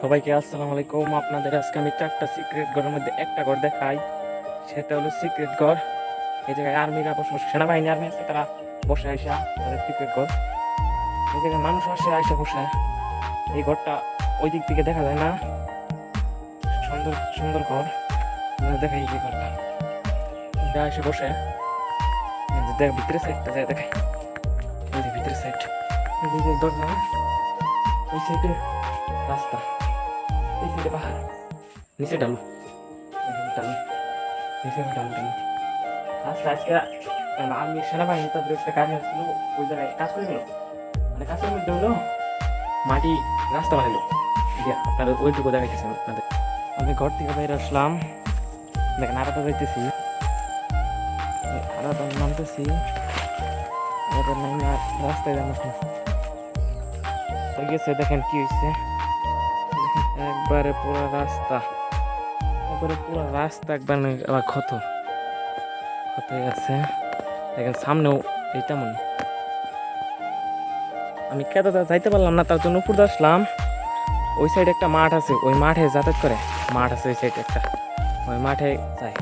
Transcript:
সবাইকে আসসালামু আলাইকুম। আপনাদের আজকে আমি চারটা সিক্রেট ঘরের মধ্যে একটা ঘর দেখাই। সেটা হলো সিক্রেট ঘর। এই জায়গায় আর্মিরা বসে সেনাবাহিনী আর্মি আছে, তারা বসে আইসা তাদের সিক্রেট ঘর। এই জায়গায় মানুষ আসে, আইসা বসে। এই ঘরটা ওই দিক থেকে দেখা যায় না। সুন্দর সুন্দর ঘর। দেখাই এই ঘরটা। এটা এসে বসে। দেখ ভিতরে সাইডটা যায় দেখাই। ভিতরে সাইড দরজা। ওই সাইডে রাস্তা। পাহাড় নিচে ডালু এখানে ডালু নিচে ডালু ডালু রাস্তা আজকে আমি সেনাবাহিনী তাদের একটা কাজ আসছিল ওই জায়গায় কাজ করে গেল মানে কাজের মধ্যে হলো মাটি রাস্তা বানাইলো দিয়া আপনাদের ওইটুকু দেখাইতেছেন আপনাদের আমি ঘর থেকে বাইরে আসলাম দেখেন আলাদা যাইতেছি আলাদা নামতেছি নামে রাস্তায় হয়ে গেছে দেখেন কি হয়েছে একবারে পুরো রাস্তা, একবারে পুরো রাস্তা একবার ক্ষত ক্ষত গেছে। দেখেন সামনেও এইটা মনে আমি কেদা যাইতে পারলাম না, তার জন্য উপর আসলাম। ওই সাইডে একটা মাঠ আছে, ওই মাঠে যাতায়াত করে। মাঠ আছে ওই সাইডে একটা। ওই মাঠে যাই।